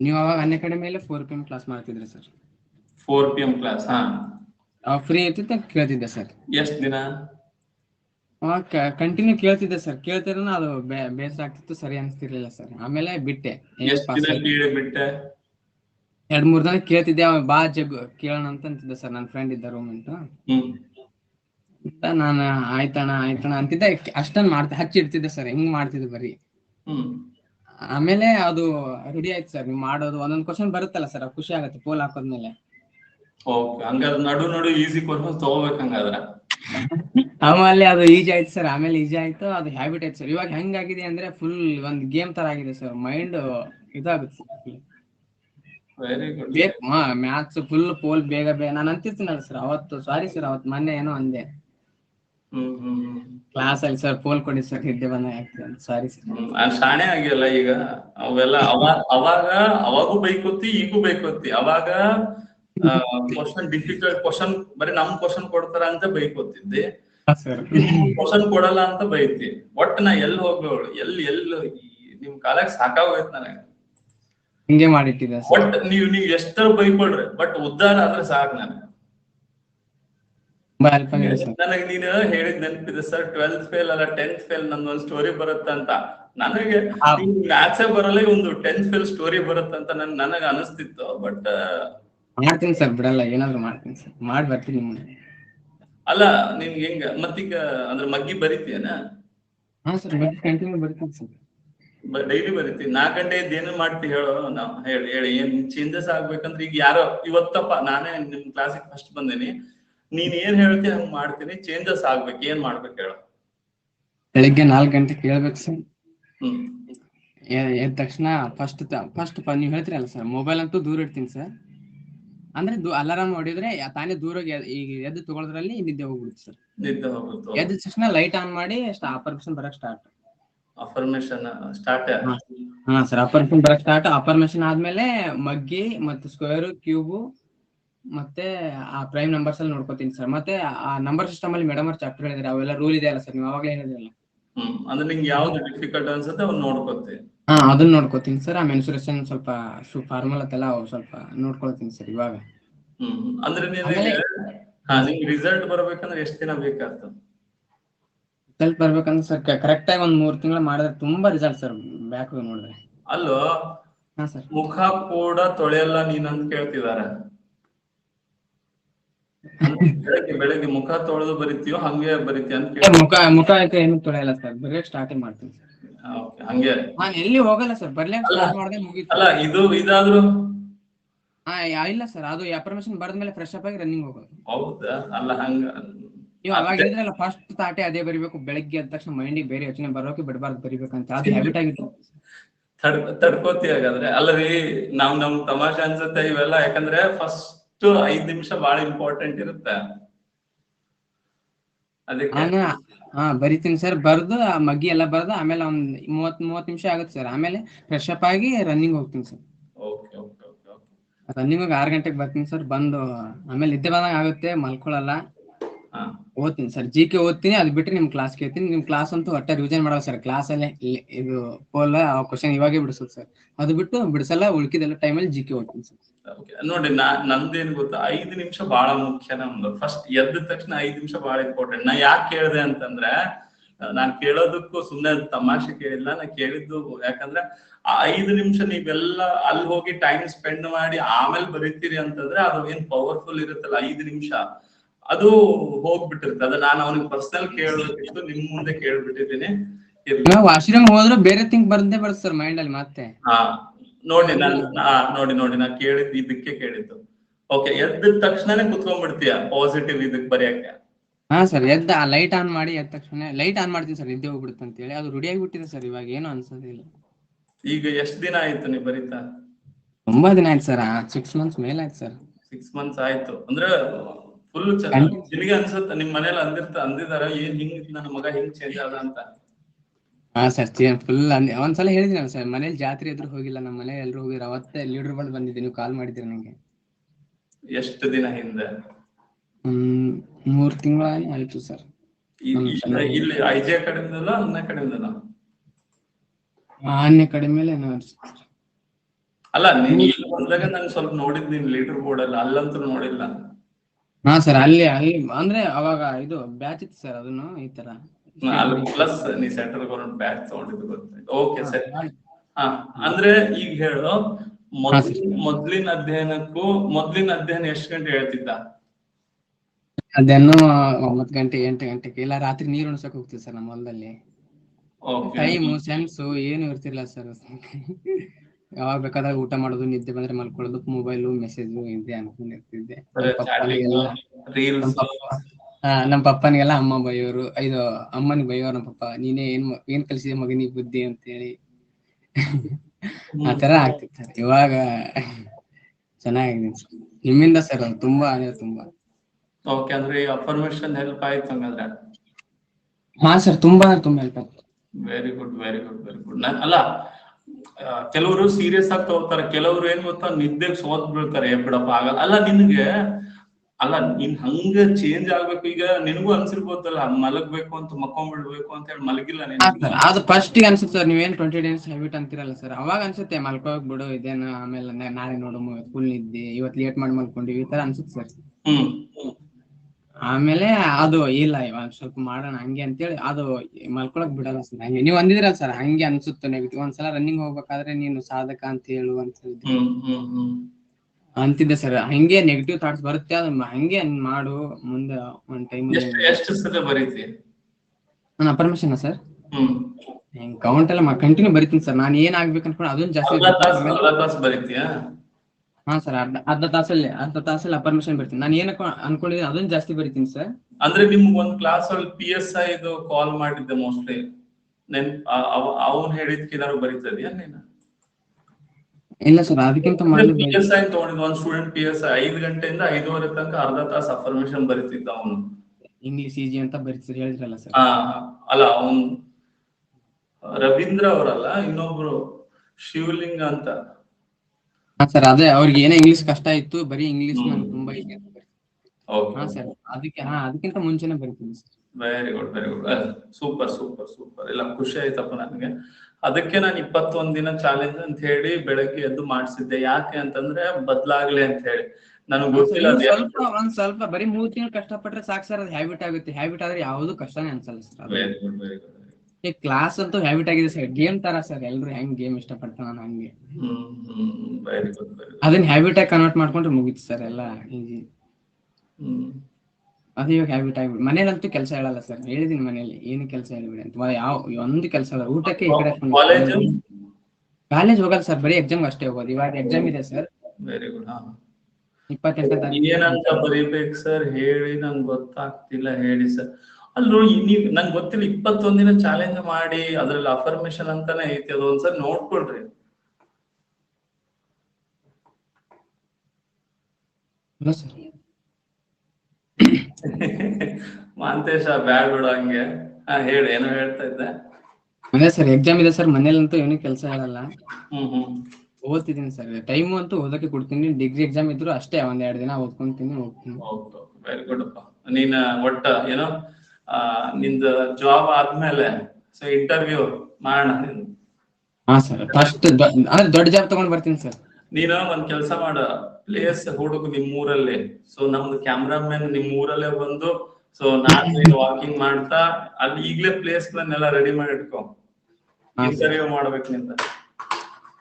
ನೀವು ಅವಾಗ ಅನ್ ಅಕಾಡೆಮಿಯಲ್ಲಿ ಮೇಲೆ ಫೋರ್ ಪಿ ಎಂ ಕ್ಲಾಸ್ ಮಾಡ್ತಿದ್ರಿ sir four P M class ಹಾ. ಫ್ರೀ ಇರ್ತಿತ್ತು ಕೇಳ್ತಿದ್ದೆ ಸರ್ ಎಷ್ಟ್ ದಿನ? ಕಂಟಿನ್ಯೂ ಕೇಳ್ತಿದ್ದೆ ಸರ್ ಕೇಳ್ತಿರ ಅದು ಬೇಸರ ಆಗ್ತಿತ್ತು ಸರಿ ಅನ್ಸ್ತಿರ್ಲಿಲ್ಲ ಸರ್ ಆಮೇಲೆ ಬಿಟ್ಟೆ. ಬಿಟ್ಟೆ? ಎರಡ್ ಮೂರ್ ದಿನ ಕೇಳ್ತಿದ್ದೆ ಅವ ಬಾ ಜಗ್ ಕೇಳೋಣ ಅಂತ ಅಂತಿದ್ದೆ ಸರ್ ನನ್ನ ಫ್ರೆಂಡ್ ಇದ್ದ ರೂಮೆಂಟ್ ಹ್ಮ್. ನಾನು ಆಯ್ತಣ್ಣ ಆಯ್ತಣ್ಣ ಅಂತಿದ್ದೆ. ಅಷ್ಟನ್ ಮಾಡ್ತಾ ಹಚ್ಚಿ ಇಡ್ತಿದ್ದೆ ಸರ್ ಹಿಂಗ್ ಮಾಡ್ತಿದ್ದೆ ಬರೀ. ಆಮೇಲೆ ಅದು ರೆಡಿ ಆಯ್ತು ಸರ್ ನೀವು ಮಾಡೋದು ಒಂದೊಂದ್ ಕ್ವಶನ್ ಬರುತ್ತಲ್ಲ ಸರ್ ಖುಷಿ ಆಗತ್ತೆ ಪೋಲ್ ಹಾಕೋದ್ಮೇಲೆ. ಓಕೆ ಹಂಗಾದ್ರೆ ನಡು ನಡು ಈಸಿ ಕ್ವಶನ್ಸ್ ತಗೋಬೇಕು ಹಂಗಾದ್ರೆ. ಆಮೇಲೆ ಅದು ಈಜಿ ಆಯ್ತು ಸರ್ ಆಮೇಲೆ ಈಜಿ ಆಯ್ತು ಅದು ಹ್ಯಾಬಿಟ್ ಆಯ್ತು ಸರ್. ಇವಾಗ ಹೆಂಗಾಗಿದೆ ಅಂದ್ರೆ ಫುಲ್ ಒಂದ್ ಗೇಮ್ ತರ ಆಗಿದೆ ಸರ್ ಮೈಂಡ್ ಇದಾಗುತ್ತೆ ವೆರಿ ಗುಡ್ ಮ್ಯಾಥ್ಸ್ ಫುಲ್ ಪೋಲ್ ಬೇಗ ಬೇಗ. ನಾನು ಅಂತಿರ್ತೀನಲ್ಲ ಸರ್ ಅವತ್ತು ಸಾರಿ ಸರ್ ಅವತ್ತು ಮೊನ್ನೆ ಏನೋ ಅಂದೆ. ಕ್ಲಾಸ್ ಅಲ್ಲಿ ಸರ್ ಪೋಲ್ ಕೊಡಿ ಸರ್ ನಿದ್ದೆ ಬಂದ ಸಾರಿ. ಸರ್ ಶಾಣೆ ಆಗಿಲ್ಲ ಈಗ. ಅವೆಲ್ಲ ಅವಾಗ ಅವಾಗ ಅವಾಗೂ ಬೈಕೊತ್ತಿ ಈಗೂ ಬೈಕೊತ್ತಿ. ಅವಾಗ ಕ್ವಶನ್ ಡಿಫಿಕಲ್ಟ್ ಕ್ವಶನ್ ಬರೀ ನಮ್ ಕ್ವಶನ್ ಕೊಡ್ತಾರ ಅಂತ ಬೈಕೋತಿದ್ದೆ. ಕ್ವಶನ್ ಕೊಡಲ್ಲ ಅಂತ ಬೈತಿ ಒಟ್ ನಾ ಎಲ್ಲಿ ಹೋಗ್ಬೇಕು ಎಲ್ಲಿ ಎಲ್ಲಿ ನಿಮ್ ಕಾಲಕ್ ಸಾಕಾಗೋಯ್ತು ನನಗೆ. ಹಿಂಗೆ ಮಾಡಿಟ್ಟಿದೆ ಒಟ್ ನೀವ್ ನೀವ್ ಎಷ್ಟರ ಬೈಕೊಳ್ರಿ? ಬಟ್ ಉದ್ದಾರ ಆದ್ರೆ ಸಾಕು ನನಗೆ. ನನಗೆ ನೀನು ಹೇಳಿದ್ ನೆನಪಿದೆ ಸರ್. ಟ್ವೆಲ್ತ್ ಫೇಲ್ ಅಲ್ಲ ಟೆಂತ್ ಫೇಲ್ ನಂದೊಂದು ಸ್ಟೋರಿ ಬರುತ್ತಂತ ನನಗೆ. ಮ್ಯಾಥ್ಸೇ ಬರಲ್ಲ ಒಂದು ಟೆಂತ್ ಫೇಲ್ ಸ್ಟೋರಿ ಬರುತ್ತಂತ ನನ್ ನನಗೆ ಅನಿಸ್ತಿತ್ತು. ಬಟ್ ಮಾಡ್ತೀನಿ ಸರ್ ಬಿಡಲ್ಲ ಏನಾದ್ರು ಮಾಡ್ತೀನಿ ಸರ್. ಮಾಡಿ ಬರ್ತೀನಿ ನಿಮ್ಗೆ ಅಲ್ಲ ನಿನ್ಗೆ ಹೆಂಗ ಮತ್ತೀಗ ಅಂದ್ರೆ ಮಗ್ಗಿ ಬರಿತೀಯನ? ಹಾ ಸರ್ ಮತ್ತೆ ಕಂಟಿನ್ಯೂ ಬರ್ತೀನಿ ಸರ್. ಡೈಲಿ ಬರಿತಿ. ನಾಲ್ಕು ಗಂಟೆ ಏನು ಮಾಡ್ತಿ ಹೇಳು ನಾವ್ ಹೇಳಿ ಹೇಳಿ. ಏನ್ ಚೇಂಜಸ್ ಆಗ್ಬೇಕಂದ್ರೆ ಈಗ ಯಾರೋ ಇವತ್ತಪ್ಪ ನಾನೇ ನಿಮ್ ಕ್ಲಾಸಿಗೆ ಫಸ್ಟ್ ಬಂದೇನಿ. ನೀನ್ ಏನ್ ಹೇಳ್ತಿ ಹಂಗ್ ಮಾಡ್ತೀನಿ ಚೇಂಜಸ್ ಆಗ್ಬೇಕು. ಏನ್ ಮಾಡ್ಬೇಕು ಹೇಳು. ಬೆಳಿಗ್ಗೆ ನಾಲ್ಕು ಗಂಟೆ ಕೇಳ್ಬೇಕು ಸರ್. ಎದ್ದ ತಕ್ಷಣ ಫಸ್ಟ್ ಫಸ್ಟ್ ನೀವ್ ಹೇಳ್ತೀರಲ್ಲ ಸರ್ ಮೊಬೈಲ್ ಅಂತೂ ದೂರ ಇಡ್ತೀನಿ ಸರ್. ಅಂದ್ರೆ ಅಲಾರಾಮ್ ಹೊಡಿದ್ರೆ ತಾನೇ ದೂರ ಈಗ ಎದ್ದು ತಗೊಳೋದ್ರಲ್ಲಿ ನಿದ್ದೆ ಹೋಗ್ಬಿಡುತ್ತೆ ಸರ್. ನಿದ್ದೆ ಹೋಗುತ್ತೆ ಎದ್ದ ತಕ್ಷಣ ಲೈಟ್ ಆನ್ ಮಾಡಿ ಅಪರ್ಮೇಷನ್ ಬರಕ್ ಸ್ಟಾರ್ಟ್ ಅಫರ್ಮೇಷನ್ ಸ್ಟಾರ್ಟ್ ಹಾ. ಸರ್ ಅಪರ್ಮಿಷನ್ ಬರಕ್ ಸ್ಟಾರ್ಟ್ ಅಪರ್ಮೇಷನ್ ಆದ್ಮೇಲೆ ಮಗ್ಗಿ ಮತ್ತೆ ಸ್ಕ್ವೇರ್ ಕ್ಯೂಬ್ ಮತ್ತೆ ಆ ಪ್ರೈಮ್ ನಂಬರ್ಸ್ ಅಲ್ಲಿ ನೋಡ್ಕೋತೀನಿ ಸರ್. ಮತ್ತೆ ಆ ನಂಬರ್ ಸಿಸ್ಟಮ್ ಅಲ್ಲಿ ಮೇಡಮ್ ಅವ್ರ ಚಾಪ್ಟರ್ ಹೇಳಿದ್ರೆ ಅವೆಲ್ಲ ರೂಲ್ ಇದೆ ಅಲ್ಲ ಸರ್ ನೀವು ಅವಾಗಲೇ ಹೇಳಿದ್ರಲ್ಲ. ಹ್ಮ್ ಅಂದ್ರೆ ನಿಮ್ಗೆ ಯಾವ್ದು ಡಿಫಿಕಲ್ಟ್ ಅನ್ಸುತ್ತೆ ಅವ್ನು ನೋಡ್ಕೊತಿ ಹಾ ಅದನ್ನ ನೋಡ್ಕೋತೀನಿ ಸರ್. ಆ ಮೆನ್ಸುರೇಷನ್ ಸ್ವಲ್ಪ ಫಾರ್ಮಲ್ ಅದೆಲ್ಲ ಅವು ಸ್ವಲ್ಪ ನೋಡ್ಕೊಳ್ತೀನಿ ಸರ್ ಇವಾಗ. ಹ್ಮ್ ಅಂದ್ರೆ ಆಮೇಲೆ- ಹಾ ರಿಸಲ್ಟ್ ಬರ್ಬೇಕಂದ್ರೆ ಎಷ್ಟ್ ದಿನ ಬೇಕಾಗ್ತದೆ? ರಿಸಲ್ಟ್ ಬರ್ಬೇಕಂದ್ರೆ ಸರ್ ಕರೆಕ್ಟ್ ಆಗಿ ಒಂದ್ ಮೂರ್ ತಿಂಗಳು ಮಾಡಿದ್ರೆ ತುಂಬಾ ರಿಸಲ್ಟ್ ಸರ್ ಬ್ಯಾಕ್ ನೋಡಿದ್ರೆ. ಅಲ್ಲೋ? ಹಾ ಸರ್. ಮುಖ ಕೂಡ ತೊಳೆಯಲ್ಲ ನೀನ್ ಅಂತ ಕೇಳ್ತಿದಾರೆ ಬೆಳಗ್ಗೆ ಬೆಳಗ್ಗೆ ಮುಖ ತೊಳೆದು ಬರಿತೀಯೋ ಹಂಗೆ ಬರಿತೀಯ ಅಂತ ಮುಖ ಮುಖ ಆಯ್ತು ಏನು ತೊಳೆಯಲ್ಲ ಸರ್? ಬರೀ ಸ್ಟಾರ್ಟಿಂಗ್ ಮಾಡ್ತೀನಿ ಸರ್. ಹಂಗೆ. ನಾನು ಎಲ್ಲಿ ಹೋಗಲ್ಲ ಸರ್. ಅಲ್ಲ. ಸ್ಟಾರ್ಟ್ ಮಾಡಿದೆ ಮುಗೀತು. ಅಲ್ಲ ಇದು ಇದಾದ್ರು? ಹಾ ಯಾ- ಇಲ್ಲ ಸರ್. ಅದು ಅಪ್ರಮೇಷನ್ ಬರೆದ್ಮೇಲೆ ಫ್ರೆಶ್ ಅಪ್ ಆಗಿ ರನ್ನಿಂಗ್ ಹೋಗೋದು. ಹೌದಾ? ಅಲ್ಲ ಹಂಗ ನೀವು ಅವಾಗ ಹೇಳಿದ್ರಲ್ಲ ಫಸ್ಟ್ ತಾಟೆ ಅದೇ ಬರಿಬೇಕು. ಬೆಳಗ್ಗೆ ಎದ್ದ ತಕ್ಷಣ ಮೈಂಡಿಗೆ ಬೇರೆ ಯೋಚನೆ ಬರೋಕೆ ಬಿಡಬಾರ್ದು ಬರಿಬೇಕಂತ ಅದು ಹ್ಯಾಬಿಟ್ ಆಗಿತ್ತು. ತಡ್ ತಡ್ಕೋತಿ ಹಾಗಾದ್ರೆ. ಅಲ್ಲರಿ ನಾವ್ ನಮ್ ತಮಾಷೆ ಅನ್ಸುತ್ತೆ ಇವೆಲ್ಲ. ಯಾಕಂದ್ರೆ ಫಸ್ಟ್ ಐದ್ ನಿಮಿಷ ಬಾಳ ಇಂಪಾರ್ಟೆಂಟ್ ಇರುತ್ತೆ. ಅದಕ್ಕೆ ನಾನು ಹಾ ಬರಿತೀನಿ ಸರ್ ಬರ್ದು ಆ ಮಗ್ಗಿ ಎಲ್ಲ ಬರ್ದು ಆಮೇಲೆ ಒಂದ್ ಮೂವತ್ ಮೂವತ್ ನಿಮಿಷ ಆಗುತ್ತೆ ಸರ್ ಆಮೇಲೆ ಫ್ರೆಶ್ ಅಪ್ ಆಗಿ ರನ್ನಿಂಗ್ ಹೋಗ್ತೀನಿ sir okay okay okay okay running ಆರು ಗಂಟೆಗೆ ಬರ್ತೀನಿ ಸರ್ ಬಂದು ಆಮೇಲೆ ನಿದ್ದೆ ಬಂದಂಗ ಆಗುತ್ತೆ ಮಲ್ಕೊಳಲ್ಲ. ಹಾ. ಓದ್ತೀನಿ ಸರ್ ಜಿ ಕೆ ಓದ್ತೀನಿ. ಅದ್ ಬಿಟ್ರೆ ನಿಮ್ ಕ್ಲಾಸ್ ಕೇಳ್ತೀನಿ ನಿಮ್ ಕ್ಲಾಸ್ ಅಂತೂ ಒಟ್ಟ ರಿವಿಷನ್ ಮಾಡಲ್ಲ ಸರ್ ಕ್ಲಾಸ್ ಅಲ್ಲೇ ಇ- ಇದು ಪೋಲ್ ಕ್ವಶನ್ ಇವಾಗೆ ಬಿಡಿಸೋದು ಸರ್ ಅದು ಬಿಟ್ಟು ಬಿಡಿಸಲ್ಲ ಉಳ್ಕಿದೆಲ್ಲ ಟೈಮಲ್ಲಿ ಜಿ ಕೆ ಓದ್ತೀನಿ ಸರ್. ನೋಡಿ ನಾ ನಂದೇನ್ ಗೊತ್ತಾ? ಐದು ನಿಮಿಷ ಬಹಳ ಮುಖ್ಯ ನಮ್ದು. ಫಸ್ಟ್ ಎದ್ದ ತಕ್ಷಣ ಐದ್ ನಿಮಿಷ ಬಹಳ ಇಂಪಾರ್ಟೆಂಟ್ ನಾ ಯಾಕೆ ಕೇಳಿದೆ ಅಂತಂದ್ರೆ ನಾನ್ ಕೇಳೋದಕ್ಕೂ ಸುಮ್ನೆ ತಮಾಷೆ ಕೇಳಿಲ್ಲ. ನಾ ಕೇಳಿದ್ದು ಯಾಕಂದ್ರೆ ಆ ಐದು ನಿಮಿಷ ನೀವೆಲ್ಲ ಅಲ್ಲಿ ಹೋಗಿ ಟೈಮ್ ಸ್ಪೆಂಡ್ ಮಾಡಿ ಆಮೇಲೆ ಬರೀತೀರಿ ಅಂತಂದ್ರೆ ಅದು ಏನ್ ಪವರ್ಫುಲ್ ಇರುತ್ತಲ್ಲ ಐದು ನಿಮಿಷ. ಅದು ಹೋಗ್ಬಿಟ್ಟಿರುತ್ತೆ. ಅದು ನಾನು ಅವನಿಗೆ ಪರ್ಸನಲ್ ಕೇಳೋದಿತ್ತು ನಿಮ್ ಮುಂದೆ ಕೇಳ್ಬಿಟ್ಟಿದ್ದೀನಿ. ನಾವು ಹೋದ್ರು ಬೇರೆ ಥಿಂಗ್ ಬರ್ದೇ ಬರುತ್ತೆ ಸರ್ ಮೈಂಡ್ ಅಲ್ಲಿ ಮತ್ತೆ. ಹಾ. ನೋಡಿ ನಾನು ನೋಡಿ ನೋಡಿ ನಾ ಕೇಳಿದ್ ಇದಕ್ಕೆ ಕೇಳಿದ್ದು. ಓಕೆ ಎದ್ದ ತಕ್ಷಣನೇ ಕುತ್ಕೊಂಡ್ಬಿಡ್ತೀಯ? ಪಾಸಿಟಿವ್ ಇದಕ್ ಬರೆಯಕ್ಕೆ? ಹಾ ಸರ್ ಎದ್ದ ಆ ಲೈಟ್ ಆನ್ ಮಾಡಿ ಎದ್ದ ತಕ್ಷಣ ಲೈಟ್ ಆನ್ ಮಾಡ್ತೀನಿ ಸರ್ ನಿದ್ದೆ ಹೋಗ್ಬಿಡುತ್ತೆ ಅಂತ ಹೇಳಿ. ಅದು ರೂಢಿ ಆಗಿಬಿಟ್ಟಿದೆ ಸರ್ ಇವಾಗ ಏನು ಅನ್ಸೋದಿಲ್ಲ ಈಗ ಎಷ್ಟ್ ದಿನ ಆಯ್ತು ನೀವು ಬರೀತಾ? ತುಂಬಾ ದಿನ ಆಯ್ತು ಸರ್ ಸಿಕ್ಸ್ ಮಂತ್ಸ್ ಮೇಲೆ ಆಯ್ತು ಸರ್. ಸಿಕ್ಸ್ ಮಂತ್ಸ್ ಆಯ್ತು. ಅಂದ್ರೆ ಫುಲ್ ನಿಮಗೆ ಅನ್ಸುತ್ತೆ? ನಿಮ್ ಮನೇಲಿ ಅಂದಿರ್ತ ಅಂದಿದಾರ ಏನ್ ಹಿಂಗ್ ನನ್ನ ಮಗ ಹಿಂಗ್ ಚೇಂಜ್ ಆದ ಅಂತ? ಹಾ ಸರ್ ಫುಲ್ ಒಂದ್ಸಲ ನಾನು ಸರ್ ಮನೇಲಿ ಜಾತ್ರೆ ಎದುರು ಹೋಗಿಲ್ಲ ನಮ್ಮ ಮನೆ ಎಲ್ರು ಹೋಗಿದ್ರು. ಅವತ್ತೇ ಲೀಡರ್ ಬಂದು ಬಂದಿದ್ದೆ ನೀವು ಕಾಲ್ ಮಾಡಿದ್ರಿ ನಂಗೆ. ಎಷ್ಟು ದಿನ ಹಿಂದೆ? ಹ್ಮ್ ಮೂರ್ ತಿಂಗಳ ಆಯ್ತು ಸರ್. ಇಲ್ಲಿ ಐಜೆ ಕಡೆಯಿಂದಲ್ಲ ಅನ್ನ ಕಡೆಯಿಂದಲ್ಲ ಆನೆ ಕಡಿಮೆ ಅಲ್ಲ ನೀನ್ ಇಲ್ಲಿ ಬಂದಾಗ ನಾನು ಸ್ವಲ್ಪ ನೋಡಿದ್ ನೀನ್ ಲೀಡರ್ ಬೋರ್ಡ್ ಅಲ್ಲ ಅಲ್ಲಂತೂ ನೋಡಿಲ್ಲ. ಹಾ ಸರ್ ಅಲ್ಲಿ ಅಲ್ಲಿ ಅಂದ್ರೆ ಅವಾಗ ಇದು ಬ್ಯಾಚ್ ಇತ್ತು ಸರ್ ಅದನ್ನು ಈ ತರ. ಅಲ್ಲಿ ಪ್ಲಸ್ ನೀ ಸೆಂಟ್ರಲ್ ಗೌರ್ಮೆಂಟ್ ಬ್ಯಾಚ್ ತಗೊಂಡಿದ್ದು ಗೊತ್ತಾಯ್ತು ಓಕೆ ಸರಿ. ಹಾ ಅಂದ್ರೆ ಈಗ ಹೇಳು ಮೊದ್ಲ ಮೊದ್ಲಿನ ಅಧ್ಯಯನಕ್ಕೂ ಮೊದ್ಲಿನ ಅಧ್ಯಯನ ಎಷ್ಟು ಗಂಟೆ ಹೇಳ್ತಿದ್ದ? ಅದನ್ನು ಒಂಬತ್ತು ಗಂಟೆ ಎಂಟು ಗಂಟೆಗೆ ಇಲ್ಲ ರಾತ್ರಿ ನೀರು ಉಣಿಸಕ್ ಹೋಗ್ತೀವಿ ಸರ್ ನಮ್ಮ ಹೊಲದಲ್ಲಿ. ಟೈಮ್ ಸೆನ್ಸ್ ಸೆನ್ಸು ಏನು ಇರ್ತಿಲ್ಲ ಸರ್. ಯಾವಾಗ ಬೇಕಾದಾಗ ಊಟ ಮಾಡೋದು ನಿದ್ದೆ ಬಂದ್ರೆ ಮಲ್ಕೊಳ್ಳೋದು ಮೊಬೈಲು ಮೆಸೇಜ್ ಇದೆ ಅನ್ಕೊಂಡಿರ್ತಿದ್ದೆ. ನಮ್ಮ ಪಪ್ಪನಿಗೆಲ್ಲ ಅಮ್ಮ ಬೈಯೋರು. ಇದು ಅಮ್ಮನಿಗೆ ಬೈಯೋರು ನಮ್ಮ ಪಪ್ಪ. ನೀನೇ ಏನ್ ಏನ್ ಕಲಿಸಿದೆ ಮಗನಿಗೆ ಬುದ್ಧಿ ಅಂತೇಳಿ. ಆ ತರ ಆಗ್ತಿತ್ತು ಇವಾಗ ಚೆನ್ನಾಗಿದೆ ನಿಮ್ಮಿಂದ ಸರ್ ಅದು ತುಂಬಾ ಅಂದ್ರೆ ತುಂಬಾ. ಓಕೆ ಅಂದ್ರೆ ಈ ಅಫರ್ಮೇಶನ್ ಹೆಲ್ಪ್ ಆಯ್ತು ಹಂಗಂದ್ರೆ? ಹಾ ಸರ್ ತುಂಬಾ ಅಂದ್ರೆ ತುಂಬಾ ಹೆಲ್ಪ್ ಆಯ್ತು. Very good very good very good ಅಲ್ಲ ಕೆಲವರು ಸೀರಿಯಸ್ ಆಗಿ ತಗೋತಾರೆ ಕೆಲವರು ಏನ್ ಗೊತ್ತಾ ನಿದ್ದೆಗೆ ಸೋತ್ ಬೀಳ್ತಾರೆ ಬಿಡಪ್ಪ ಆಗಲ್ಲ. ಅಲ್ಲ ನಿನ್ಗೆ ಅಲ್ಲ ನೀನ್ ಹಂಗ ಚೇಂಜ್ ಆಗ್ಬೇಕು ಈಗ ನಿನಗೂ ಅನ್ಸಿರ್ಬೋದಲ್ಲ ಮಲಗ್ಬೇಕು ಅಂತ ಮಕ್ಕೊಂಡ್ಬಿಡ್ಬೇಕು ಅಂತ ಹೇಳಿ ಮಲಗಿಲ್ಲ ಅದು ಫಸ್ಟ್ ಅನ್ಸುತ್ತೆ ಸರ್ ನೀವೇನ್ ಟ್ವೆಂಟಿ ಡೇಸ್ ಹ್ಯಾಬಿಟ್ ಅಂತಿರಲ್ಲ ಸರ್ ಅವಾಗ ಅನ್ಸುತ್ತೆ ಮಲ್ಕೋಕ್ ಬಿಡು ಇದೇನು ಆಮೇಲೆ ನಾಳೆ ನೋಡು ಫುಲ್ ನಿದ್ದೆ ಇವತ್ ಲೇಟ್ ಮಾಡಿ ಮಲ್ಕೊಂಡಿವಿ ಈ ತರ ಅನ್ಸುತ್ತೆ ಸರ್. ಹ್ಮ್ ಆಮೇಲೆ ಅದು ಇಲ್ಲ ಇವಾಗ ಸ್ವಲ್ಪ ಮಾಡೋಣ ಹಂಗೆ ಅಂತೇಳಿ ಅದು ಮಲ್ಕೊಳಕ್ ಬಿಡಲ್ಲ ಸರ್ ಹಂಗೆ. ನೀವ್ ಅಂದಿದ್ರಲ್ಲ ಸರ್ ಹಂಗೆ ಅನ್ಸುತ್ತೆ ನೆಗೆಟಿವ್ ಒಂದ್ಸಲ ರನ್ನಿಂಗ್ ಹೋಗ್ಬೇಕಾದ್ರೆ ನೀನು ಸಾಧಕ ಅಂತ ಹೇಳು ಅಂತ ಹೇಳಿದ್ರಿ. ಅಂತಿದ್ದೆ ಸರ್. ಹಂಗೆ ನೆಗೆಟಿವ್ ಥಾಟ್ಸ್ ಬರುತ್ತೆ ಅದನ್ನ ಹಂಗೆ ಮಾಡು ಮುಂದೆ ಒಂದ್ ಟೈಮ್ ಎಷ್ಟು ಸಲ ಬರೀತಿ? ನನ್ನ ಪರ್ಮಿಷನ್ ಸರ್? ಹ್ಮ್. ಕೌಂಟ್ ಎಲ್ಲ ಕಂಟಿನ್ಯೂ ಬರಿತೀನಿ ಸರ್. ನಾನು ಏನ್ ಆಗ್ಬೇಕು ಅನ್ಕೊಂಡು ಅದನ್ನ ಜಾಸ್ತಿ ಹಾ ಸರ್ ಅರ್ಧ ಅರ್ಧ ತಾಸಲ್ಲಿ ಅರ್ಧ ತಾಸಲ್ಲಿ ಪರ್ಮಿಷನ್ ಬರ್ತೀನಿ. ನಾನು ಏನ ಅನ್ಕೊಂಡಿದ್ದೀನಿ ಅದನ್ನ ಜಾಸ್ತಿ ಬರಿತೀನಿ ಸರ್. ಅಂದ್ರೆ ನಿಮ್ಗೆ ಒಂದ್ ಕ್ಲಾಸ್ ಅಲ್ಲಿ ಪಿ ಎಸ್ ಐ ಇದು ಕಾಲ್ ಮಾಡಿದ್ದೆ ಮೋಸ್ಟ್ಲಿ ನೆನ್ ಅವನ್ ಹೇಳಿದ್ಕೆ ಏನಾದ್ರು ಬರೀತದ್ಯಾ ನೀನು? ಇಲ್ಲ ಸರ್ ಅದಕ್ಕಿಂತ ಪಿ ಎಸ್ ಐ ತಗೊಂಡಿದ್ ಒಂದ್ ಸ್ಟೂಡೆಂಟ್ ಪಿ ಎಸ್ ಐ ಐದು ಗಂಟೆಯಿಂದ ಐದುವರೆ ತನಕ ಅರ್ಧ ತಾಸ ಅಫರ್ಮೇಶನ್ ಬರೀತಿದ್ದ ಅವನು. ಇಂಗ್ಲಿಷ್ ಈಜಿ ಅಂತ ಬರೀತಿದ್ರು ಹೇಳಿದ್ರಲ್ಲ ಸರ್. ಅಲ್ಲ ಅವನ್ ರವೀಂದ್ರ ಅವರಲ್ಲ ಇನ್ನೊಬ್ರು ಶಿವಲಿಂಗ ಅಂತ. ಹಾ ಸರ್ ಅದೇ ಅವ್ರಿಗೆ ಏನೇ ಇಂಗ್ಲಿಷ್ ಕಷ್ಟ ಇತ್ತು ಬರೀ ಇಂಗ್ಲಿಷ್ ನಾನು ತುಂಬಾ. ಹಾ ಸರ್ ಅದಕ್ಕೆ ಹಾ ಅದಕ್ಕಿಂತ ಮುಂಚೆನೆ ಬರೀತೀನಿ sir. Very good very good super super super ಇಲ್ಲ ಖುಷಿ ಆಯ್ತಪ್ಪ ನನಗೆ. ಅದಕ್ಕೆ ನಾನು ಇಪ್ಪತ್ತೊಂದ್ ದಿನ ಚಾಲೆಂಜ್ ಅಂತ ಹೇಳಿ ಬೆಳಗ್ಗೆ ಎದ್ದು ಮಾಡಿಸಿದ್ದೆ. ಯಾಕೆ ಅಂತಂದ್ರೆ ಬದ್ಲಾಗ್ಲಿ ಅಂತ ಹೇಳಿ. ನನಗೆ ಗೊತ್ತಿಲ್ಲ ಸ್ವಲ್ಪ ಒಂದ್ ಸ್ವಲ್ಪ ಬರೀ ಮೂರ್ ತಿಂಗಳು ಕಷ್ಟಪಟ್ರೆ ಸಾಕು ಸರ್ ಅದು ಹ್ಯಾಬಿಟ್ ಆಗುತ್ತೆ. ಹ್ಯಾಬಿಟ್ ಆದ್ರೆ ಯಾವ್ದು ಕಷ್ಟನೇ ಅನ್ಸಲ್ಲ ಸರ್ ಅದು. ವೆರಿ ಗುಡ್ ವೆರಿ ಗುಡ್ ಈ ಕ್ಲಾಸ್ ಅಂತೂ ಹ್ಯಾಬಿಟ್ ಆಗಿದೆ ಸರ್. ಗೇಮ್ ತರ ಸರ್. ಎಲ್ರು ಹೆಂಗ್ ಗೇಮ್ ಇಷ್ಟಪಡ್ತಾನ ನಾನು ಹಂಗೆ. ಅದನ್ನ ಹ್ಯಾಬಿಟ್ ಆಗಿ ಕನ್ವರ್ಟ್ ಮಾಡ್ಕೊಂಡ್ರೆ ಮುಗೀತು ಸರ್. ಎಲ್ಲ ಈಜಿ ಹ್ಮ್. ಅದು ಇವಾಗ ಹ್ಯಾಬಿಟ್ ಆಗ್ಬಿಟ್ಟು ಮನೇಲಂತೂ ಕೆಲಸ ಹೇಳಲ್ಲ ಸರ್ ಹೇಳಿದೀನಿ ಮನೇಲಿ ಏನು ಕೆಲಸ ಹೇಳಬೇಡಿ ಅಂತ. ಯಾವ ಒಂದು ಕೆಲಸ ಇಲ್ಲ ಊಟಕ್ಕೆ ಈ ಕಡೆ ಕಾಲೇಜ್ ಹೋಗಲ್ಲ ಸರ್ ಬರೀ ಎಕ್ಸಾಮ್ ಅಷ್ಟೇ ಹೋಗೋದು. ಇವಾಗ ಎಕ್ಸಾಮ್ ಇದೆ ಸರ್ ವೆರಿ ಗುಡ್ ಹಾ. ಇಪ್ಪತ್ತೆಂಟನೇ ಏನಂತ ಬರೀಬೇಕು ಸರ್ ಹೇಳಿ ನಂಗೆ ಗೊತ್ತಾಗ್ತಿಲ್ಲ ಹೇಳಿ ಸರ್ ಅಲ್ಲೂ ನೀವು ನಂಗೆ ಗೊತ್ತಿಲ್ಲ ಇಪ್ಪತ್ತೊಂದಿನ ಚಾಲೆಂಜ್ ಮಾಡಿ ಅದ್ರಲ್ಲಿ ಅಫರ್ಮೇಶನ್ ಅಂತಾನೆ ಐತಿ ಅದು ಒಂದ್ಸರಿ ನೋಡ್ಕೊಳ್ರಿ. ಹಲೋ ಸರ್ ಮಾಂತೇಶ ಬ್ಯಾಡ್ ಬಿಡ ಹಂಗೆ. ಹಾ ಹೇಳಿ ಏನೋ ಹೇಳ್ತಾ ಇದ್ದೆ. ಅದೇ ಸರ್ ಎಕ್ಸಾಮ್ ಇದೆ ಸರ್ ಮನೇಲಂತೂ ಏನು ಕೆಲಸ ಹೇಳಲ್ಲ ಹ್ಮ್ ಹ್ಮ್. ಓದ್ತಿದ್ದೀನಿ ಸರ್ ಟೈಮ್ ಅಂತೂ ಓದಕ್ಕೆ ಕೊಡ್ತೀನಿ. ಡಿಗ್ರಿ ಎಕ್ಸಾಮ್ ಇದ್ರು ಅಷ್ಟೇ ಒಂದ್ ಎರಡು ದಿನ ಓದ್ಕೊಂತೀನಿ ಹೋಗ್ತೀನಿ. ವೆರಿ ಗುಡ್ ಅಪ್ಪ. ನೀನ್ ಒಟ್ಟ ಏನೋ ಆ ನಿಂದ ಜಾಬ್ ಆದ್ಮೇಲೆ ಸೊ ಇಂಟರ್ವ್ಯೂ ಮಾಡೋಣ. ಹಾ ಸರ್ ಫಸ್ಟ್ ಅಂದ್ರೆ ದೊಡ್ಡ ಜಾಬ್ ತಗೊಂಡ್ ಬರ್ತೀನಿ ಸರ್. ನೀನು ಒಂದ್ ಕೆಲ್ಸ ಮಾಡ. ಪ್ಲೇಸ್ ಹುಡುಗ ನಿಮ್ಮೂರಲ್ಲೇ. ಊರಲ್ಲಿ ಸೊ ನಮ್ದು ಕ್ಯಾಮ್ರಾಮನ್ ನಿಮ್ ಊರಲ್ಲೇ ಬಂದು ಸೊ ನಾನ್ ವಾಕಿಂಗ್ ಮಾಡ್ತಾ ಅಲ್ಲಿ ಈಗ್ಲೇ ಪ್ಲೇಸ್ ಗಳನ್ನೆಲ್ಲ ರೆಡಿ ಮಾಡಿ ಇಟ್ಕೊ. ಇಂಟರ್ವ್ಯೂ ಮಾಡ್ಬೇಕು ನಿಂದ.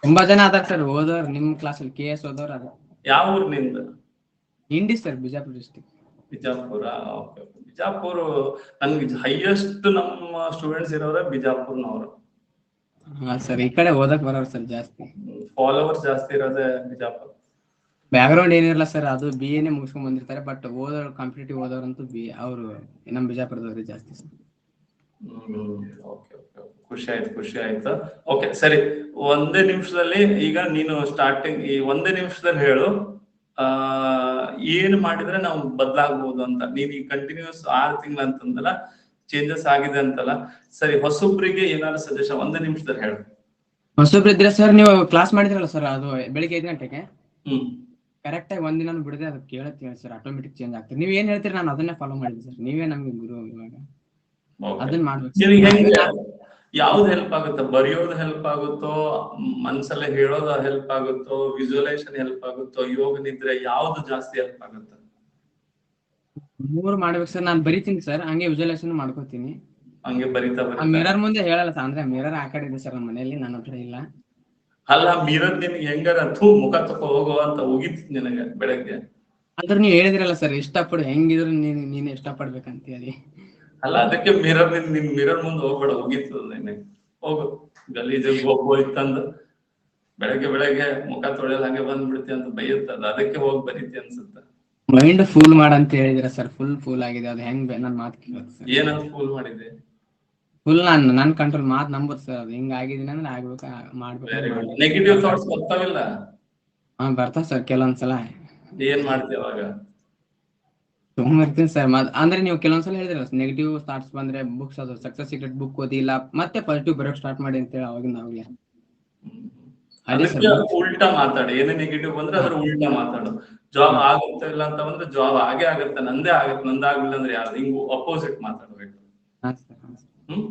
ತುಂಬಾ ಜನ ಅದಾರ ಸರ್ ಓದೋರ್ ನಿಮ್ ಕ್ಲಾಸಲ್ಲಿ ಕೆ ಎಸ್ ಓದೋರ್ ಅದ ಯಾವ ಊರ್ನಿಂದ? ಇಂಡಿ ಸರ್ ಬಿಜಾಪುರ ಡಿಸ್ಟಿಕ್ ಬಿಜಾಪುರ ಬಿಜಾಪುರ ನನ್ಗೆ ಹೈಯೆಸ್ಟ್ ನಮ್ಮ ಸ್ಟೂಡೆಂಟ್ಸ್ ಇರೋರೆ ಬಿಜಾಪುರ್ನವರು. ಹಾ ಸರ್. ಈ ಕಡೆ ಓದಕ್ ಬರೋರ್ ಸರ್ ಜಾಸ್ತಿ. ಫಾಲೋವರ್ಸ್ ಜಾಸ್ತಿ ಇರೋದೇ ಬಿಜಾಪುರ. ಬ್ಯಾಕ್ಗ್ರೌಂಡ್ ಏನಿರಲ್ಲ ಸರ್ ಅದು ಬಿ ಎನೇ ಮುಗಿಸ್ಕೊಂಡ್ ಬಂದಿರ್ತಾರೆ ಬಟ್ ಓದೋರು ಕಾಂಪಿಟೇಟಿವ್ ಓದೋರಂತೂ ಬಿ ಅವರು ನಮ್ಮ ಬಿಜಾಪುರದವ್ರಿಗೆ ಜಾಸ್ತಿ ಸರ್. ಖುಷಿ ಆಯ್ತು ಖುಷಿ ಆಯ್ತು. ಓಕೆ ಸರಿ. ಒಂದೇ ನಿಮಿಷದಲ್ಲಿ ಈಗ ನೀನು ಸ್ಟಾರ್ಟಿಂಗ್ ಈ ಒಂದೇ ನಿಮಿಷದಲ್ಲಿ ಹೇಳು. ಆ ಏನ್ ಮಾಡಿದ್ರೆ ನಾವು ಬದಲಾಗಬಹುದು ಅಂತ. ನೀನ್ ಈ ಕಂಟಿನ್ಯೂಸ್ ಆರು ತಿಂಗಳು ಅಂತಂದಲ್ಲ ಚೇಂಜಸ್ ಆಗಿದೆ ಅಂತಲ್ಲ ಸರಿ ಹೊಸೊಬ್ರಿಗೆ ಏನಾದ್ರು ಸಜೆಷನ್ ಒಂದು ನಿಮಿಷದಲ್ಲಿ ಹೇಳು. ಹೊಸೊಬ್ರು ಇದ್ರೆ ಸರ್ ನೀವು ಕ್ಲಾಸ್ ಮಾಡಿದ್ರಲ್ಲ ಸರ್ ಅದು ಬೆಳಿಗ್ಗೆ ಐದು ಗಂಟೆಗೆ? ಹ್ಮ್. ಕರೆಕ್ಟ್ ಆಗಿ ಒಂದಿನ ಬಿಡದೆ ಅದು ಕೇಳತ್ತೆ ಸರ್ ಆಟೋಮೆಟಿಕ್ ಚೇಂಜ್ ಆಗ್ತದೆ. ನೀವ್ ಏನ್ ಹೇಳ್ತೀರಿ ನಾನು ಅದನ್ನೇ ಫಾಲೋ ಮಾಡಿದ್ದೆ ಸರ್. ನೀವೇ ನಮ್ಗೆ ಗುರು ಇವಾಗ. ಅದನ್ನ ಮಾಡ್ಬೇಕು ಯಾವ್ದು ಹೆಲ್ಪ್ ಆಗುತ್ತೆ ಬರೆಯೋದು ಹೆಲ್ಪ್ ಆಗುತ್ತೋ ಮನ್ಸಲ್ಲೇ ಹೇಳೋದು ಹೆಲ್ಪ್ ಆಗುತ್ತೋ ವಿಜುವಲೈಸೇಷನ್ ಹೆಲ್ಪ್ ಆಗುತ್ತೋ ಯೋಗ ನಿದ್ರೆ ಯಾವ್ದು ಜಾಸ್ತಿ ಹೆಲ್ಪ್ ಆಗುತ್ತೆ? ಮೂರು ಮಾಡ್ಬೇಕು ಸರ್. ನಾನು ಬರಿತೀನಿ ಸರ್. ಹಂಗೆ ವಿಜುವಲೈಸೇಷನ್ ಮಾಡ್ಕೋತೀನಿ. ಹಂಗೆ ಬರಿತಾ ಆ ಬರಿತಾ ಮಿರರ್ ಮುಂದೆ ಹೇಳಲ್ಲ sir. ಅಂದ್ರೆ ಮಿರರ್ ಆ ಕಡೆ ಇದೆ ಸರ್ ನಮ್ಮ ಮನೆಯಲ್ಲಿ. ನನ್ನ ಹತ್ರ ಇಲ್ಲ. ಅಲ್ಲ ಮಿರರ್ ನಿನ್ಗೆ ಹೆಂಗಾರ ಥೂ ಮುಖ ತಕೋ ಹೋಗೋ ಅಂತ ಹೋಗಿತ್ತು ನಿನಗೆ ಬೆಳಗ್ಗೆ? ಅಂದ್ರೆ ನೀವು ಹೇಳಿದ್ರಲ್ಲ ಸರ್ ಇಷ್ಟಪಡು ಹೆಂಗಿದ್ರು ನೀನ್ ನೀನ್ ಇಷ್ಟಪಡ್ಬೇಕಂತ ಹೇಳಿ ಅಲ್ಲ ಅದಕ್ಕೆ ಮಿರರ್ ನಿನ್ ನಿನ್ ಮಿರರ್ ಮುಂದೆ ಹೋಗ್ಬೇಡ ಹೋಗಿತ್ತು ನಿನ್ನೆ ಹೋಗು ಗಲೀಜಾಗಿ ಹೋಗೋ ಇತ್ತಂದ ಬೆಳಗ್ಗೆ ಬೆಳಗ್ಗೆ ಮುಖ ತೊಳೆಯಲ್ಲ ಹಂಗೆ ಬಂದ್ಬಿಡ್ತಿ ಅಂತ ಬೈಯುತ್ತ ಅದಕ್ಕೆ ಹೋಗಿ ಬರೀತಿ ಅನ್ಸುತ್ತೆ. ಮೈಂಡ್ ಫುಲ್ ಮಾಡಂತ ಹೇಳಿದಿರ ಸರ್ ಫುಲ್ ಫುಲ್ ಆಗಿದೆ. ಅದು ಹೆಂಗ್ ನನ್ ಮಾತು ಏನಂತ ಫೂಲ್ ಮಾಡಿದೆ ಫುಲ್ ನಾನ್ ನನ್ ಕಂಟ್ರೋಲ್ ಮಾತ್ ನಂಬರ್ ಸರ್ ಅದು ಹಿಂಗ್ ಆಗಿದೀನಿ ಅಂದ್ರೆ ಆಗ್ಬೇಕು ಮಾಡ್ಬೇಕು? ನೆಗೆಟಿವ್ ಥಾಟ್ಸ್ ಬರ್ತಾವಿಲ್ಲ? ಹಾ ಬರ್ತಾವ ಸರ್ ಕೆಲವೊಂದ್ಸಲ. ಏನ್ ಮಾಡ್ತೀವಿ ಅವಾಗ? ತುಂಬಿರ್ತೀನಿ ಸರ್ ಅಂದ್ರೆ ನೀವು ಕೆಲವೊಂದ್ಸಲ ಹೇಳಿದ್ರಲ್ಲ ನೆಗೆಟಿವ್ ಥಾಟ್ಸ್ ಬಂದ್ರೆ ಬುಕ್ಸ್ ಅದು ಸಕ್ಸಸ್ ಸೀಕ್ರೆಟ್ ಬುಕ್ ಓದಿಲ್ಲ ಮತ್ತೆ ಪಾಸಿಟಿವ್ ಬರೋಕ್ ಸ್ಟಾರ್ಟ್ ಮಾಡಿ ಅಂತ ಹೇಳಿ ಅವಾಗಿಂದ ಅವಾಗ್ಲೇ. ಅದಕ್ಕೆ ಉಲ್ಟಾ ಮಾತಾಡಿ. ಏನೇ ನೆಗೆಟಿವ್ ಬಂದ್ರೆ ಅದ್ರ ಉಲ್ಟಾ ಮಾತಾಡು. ಜಾಬ್ ಆಗುತ್ತೆ ಇಲ್ಲ ಅಂತ ಬಂದ್ರೆ ಜಾಬ್ ಆಗೇ ಆಗುತ್ತೆ. ನಂದೇ ಆಗುತ್ತೆ. ನಂದಾಗ್ಲಿಲ್ಲ ಅಂದ್ರೆ ಯಾರು? ಹಿಂಗ್ ಅಪೋಸಿಟ್ ಮಾತಾಡ್ಬೇಕು. ಹ್ಮ್?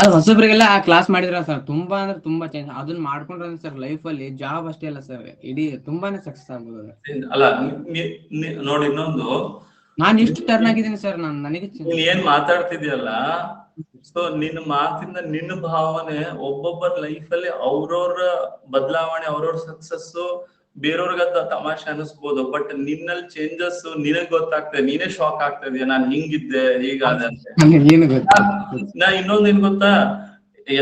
ಅದು ಹೊಸಬ್ರಿಗೆಲ್ಲ ಆ ಕ್ಲಾಸ್ ಮಾಡಿದ್ರ ಸರ್ ತುಂಬಾ ಅಂದ್ರೆ ತುಂಬಾ ಚೇಂಜ್ ಅದನ್ನ ಮಾಡ್ಕೊಂಡ್ರೆ ಸರ್ ಲೈಫ್ ಅಲ್ಲಿ ಜಾಬ್ ಅಷ್ಟೇ ಅಲ್ಲ ಸರ್ ಇಡೀ ತುಂಬಾನೇ ಸಕ್ಸಸ್ ಆಗ್ಬೋದು ಅಲ್ಲ ನೋಡಿ ಇನ್ನೊಂದು. ನಾನ್ ಇಷ್ಟು ಟರ್ನ್ ಆಗಿದ್ದೀನಿ ಸರ್ ನಾನು ನನಗೆ ನೀನ್ ಏನ್ ಮಾತಾಡ್ತಿದ್ಯಲ್ಲ? ಸೊ ನಿನ್ನ ಮಾತಿಂದ ನಿನ್ನ ಭಾವನೆ ಒಬ್ಬೊಬ್ಬರ ಲೈಫ್ ಅಲ್ಲಿ ಅವ್ರವ್ರ ಬದಲಾವಣೆ ಅವ್ರವ್ರ ಸಕ್ಸಸ್ ಬೇರೆಯವ್ರಿಗಂತ ತಮಾಷೆ ಅನಿಸ್ಬೋದು. ಬಟ್ ನಿನ್ನಲ್ಲಿ ಚೇಂಜಸ್ ನಿನಗ್ ಗೊತ್ತಾಗ್ತದೆ ನೀನೇ ಶಾಕ್ ಆಗ್ತಾ ನಾನು ನಾನ್ ಹಿಂಗಿದ್ದೆ ಹೀಗಾದೆ ಅಂತ. ನಾ ಇನ್ನೊಂದ್ ಏನ್ ಗೊತ್ತಾ?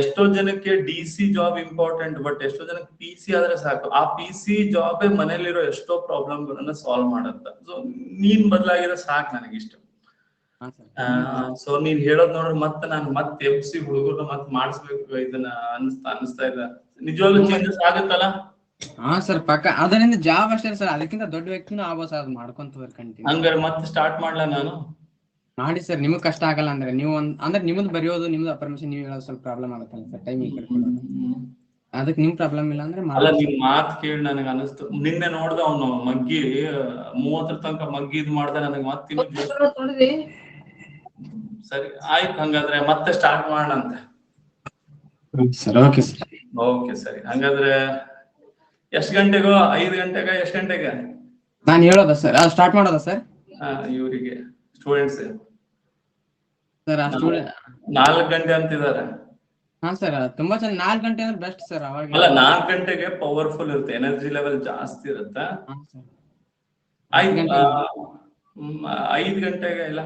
ಎಷ್ಟೋ ಜನಕ್ಕೆ D C job important but ಎಷ್ಟೋ ಜನಕ್ಕೆ ಪಿ ಸಿ ಆದ್ರೆ ಸಾಕು. ಆ ಪಿ ಸಿ ಜಾಬ್ ಮನೇಲಿರೋ ಎಷ್ಟೋ ಪ್ರಾಬ್ಲಮ್ ಗಳನ್ನ ಸಾಲ್ವ್ ಮಾಡತ್ತ. ಸೊ ನೀನ್ ಬದಲಾಗಿರೋ ಸಾಕು ನನಗಿಷ್ಟ. ಇಷ್ಟ ಸೊ ನೀನ್ ಹೇಳೋದ್ ನೋಡ್ರಿ ಮತ್ತೆ ನಾನು ಮತ್ತೆ ಎಫ್ ಸಿ ಹುಡುಗರು ಮತ್ತೆ ಮಾಡಿಸ್ಬೇಕು ಇದನ್ನ ಅನ್ಸ್ತಾ ಅನಿಸ್ತಾ ಇಲ್ಲ. ನಿಜವಾಗ್ಲೂ ಚೇಂಜಸ್ ಆಗುತ್ತಲ್ಲ? ಹಾ ಸರ್ ಪಕ್ಕ ಅದರಿಂದ ಜಾಬ್ ಅಷ್ಟೇ ಸರ್. ಅದಕ್ಕಿಂತ ದೊಡ್ಡ ವ್ಯಕ್ತಿನೂ ಆಗೋ ಸರ್ ಅದು ಮಾಡ್ಕೊಂತ ಹಂಗಾರೆ ಮತ್ತೆ ಸ್ಟಾರ್ಟ್ ಮಾಡ್ಲಾ ನಾನು? ಮಾಡಿ ಸರ್ ನಿಮಗ್ ಕಷ್ಟ ಆಗಲ್ಲ ಅಂದ್ರೆ ನೀವು ಒಂದ್ ಅಂದ್ರೆ ನಿಮ್ದು ಬರೆಯೋದು ನಿಮ್ದು ಪರ್ಮಿಷನ್ ನೀವು ಹೇಳೋದು ಸ್ವಲ್ಪ ಪ್ರಾಬ್ಲಮ್ ಆಗುತ್ತಲ್ಲ ಸರ್ ಟೈಮ್ ಅದಕ್ಕೆ ನಿಮ್ ಪ್ರಾಬ್ಲಮ್ ಇಲ್ಲ ಅಂದ್ರೆ ಅಲ್ಲ ನಿಮ್ ಮಾತ್ ಕೇಳಿ ನನಗೆ ಅನಿಸ್ತು. ನಿನ್ನೆ ನೋಡ್ದ ಅವನು ಮಗ್ಗಿ ಮೂವತ್ತರ ತನಕ ಮಗ್ಗಿ ಇದು ಮಾಡ್ದ ನನಗೆ ಮತ್ತೆ ಸರಿ ಆಯ್ತು ಹಂಗಾದ್ರೆ ಮತ್ತೆ start ಮಾಡೋಣಂತೆ. Sir okay sir. Okay ಸರಿ. ಹಂಗಾದ್ರೆ ಎಷ್ಟ್ ಗಂಟೆಗೋ? ಐದ್ ಗಂಟೆಗ? ಎಷ್ಟ್ ಗಂಟೆಗೆ? ನಾನು ಹೇಳೋದ ಸರ್? ಅದು ಸ್ಟಾರ್ಟ್ ಮಾಡೋದಾ ಸರ್? ಇವರಿಗೆ ಸ್ಟೂಡೆಂಟ್ಸ್ ಸರ್ ನಾಲ್ಕ್ ಗಂಟೆ ಅಂತಿದ್ದಾರೆ. ಹಾ ಸರ್ ತುಂಬಾ ಚೆನ್ನಾಗಿ ನಾಲ್ಕು ಗಂಟೆ ಅಂದ್ರೆ ಬೆಸ್ಟ್ ಸರ್ ಅವಾಗ. ಅಲ್ಲ ನಾಲ್ಕ್ ಗಂಟೆಗೆ ಪವರ್ಫುಲ್ ಇರುತ್ತೆ ಎನರ್ಜಿ ಲೆವೆಲ್ ಜಾಸ್ತಿ ಇರುತ್ತೆ. ಐದ್ ಗಂಟೆಗೆ? ಇಲ್ಲ.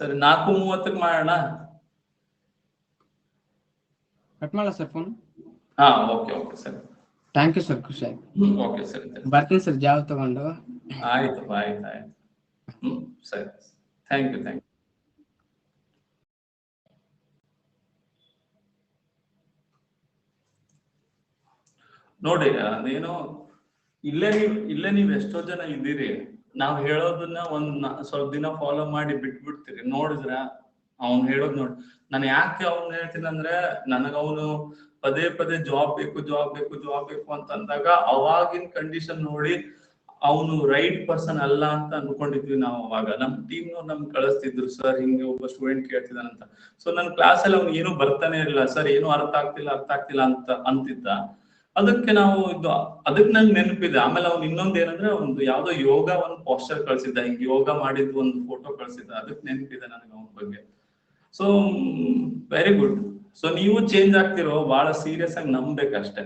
ಸರಿ ನಾಲ್ಕು ಮೂವತ್ತಕ್ಕೆ ಮಾಡೋಣ? ಕಟ್ ಮಾಡಲ್ಲ ಸರ್ ಫೋನ್ ಹಾ ಓಕೆ ಓಕೆ ಸರಿ. ಥ್ಯಾಂಕ್ ಯು ಸರ್ ಖುಷಿ ಆಯ್ತು. ಓಕೆ ಸರಿ ಸರಿ. ಬರ್ತೀನಿ ಸರ್ ಜಾಬ್ ತಗೊಂಡು. ಆಯ್ತು ಆಯ್ತು ಆಯ್ತು. ಹ್ಮ್ ಸರಿ ಥ್ಯಾಂಕ್ ಯು ಥ್ಯಾಂಕ್ ಯು ನೋಡಿ ಅದೇನೋ ಇಲ್ಲೇ ನೀವ್ ಇಲ್ಲೇ ನೀವ್ ಎಷ್ಟೋ ಜನ ಇದ್ದೀರಿ. ನಾವ್ ಹೇಳೋದನ್ನ ಒಂದ್ ಸ್ವಲ್ಪ ದಿನ ಫಾಲೋ ಮಾಡಿ ಬಿಟ್ಬಿಡ್ತೀರಿ. ನೋಡಿದ್ರ ಅವ್ನ್ ಹೇಳೋದ್ ನೋಡಿ. ನಾನು ಯಾಕೆ ಅವ್ನ್ ಹೇಳ್ತೀನಿ ಅಂದ್ರೆ, ನನಗ ಪದೇ ಪದೇ ಜಾಬ್ ಬೇಕು ಜಾಬ್ ಬೇಕು ಜಾಬ್ ಬೇಕು ಅಂತ ಅಂದಾಗ ಅವಾಗಿನ ಕಂಡೀಷನ್ ನೋಡಿ ಅವನು ರೈಟ್ ಪರ್ಸನ್ ಅಲ್ಲ ಅಂತ ಅನ್ಕೊಂಡಿದ್ವಿ ನಾವು ಅವಾಗ. ನಮ್ ಟೀಮ್ ನಮ್ ಕಳಿಸ್ತಿದ್ರು, ಸರ್, ಹಿಂಗೆ ಒಬ್ಬ ಸ್ಟೂಡೆಂಟ್ ಕೇಳ್ತಿದ್ದಾನಂತ ಸೊ ನನ್ನ ಕ್ಲಾಸ್ ಅಲ್ಲಿ ಅವ್ನು ಏನು ಬರ್ತಾನೆ ಇರಲಿಲ್ಲ. ಸರ್, ಏನು ಅರ್ಥ ಆಗ್ತಿಲ್ಲ ಅರ್ಥ ಆಗ್ತಿಲ್ಲ ಅಂತ ಅಂತಿದ್ದ. ಅದಕ್ಕೆ ನಾವು ಇದು ಅದಕ್ಕೆ ನಂಗೆ ನೆನಪಿದೆ. ಆಮೇಲೆ ಅವ್ನು ಇನ್ನೊಂದ್ ಏನಂದ್ರೆ ಒಂದು ಯಾವ್ದೋ ಯೋಗ ಒಂದು ಪೋಸ್ಚರ್ ಕಳ್ಸಿದ್ದ, ಹಿಂಗ್ ಯೋಗ ಮಾಡಿದ್ ಒಂದು ಫೋಟೋ ಕಳ್ಸಿದ್ದ, ಅದಕ್ಕೆ ನೆನಪಿದೆ ನನಗೆ ಅವನ ಬಗ್ಗೆ. ಸೊ ವೆರಿ ಗುಡ್ ಸೊ ನೀವು ಚೇಂಜ್ ಆಗ್ತಿರೋ ಬಹಳ ಸೀರಿಯಸ್ ಆಗಿ ನಂಬೇಕಷ್ಟೇ.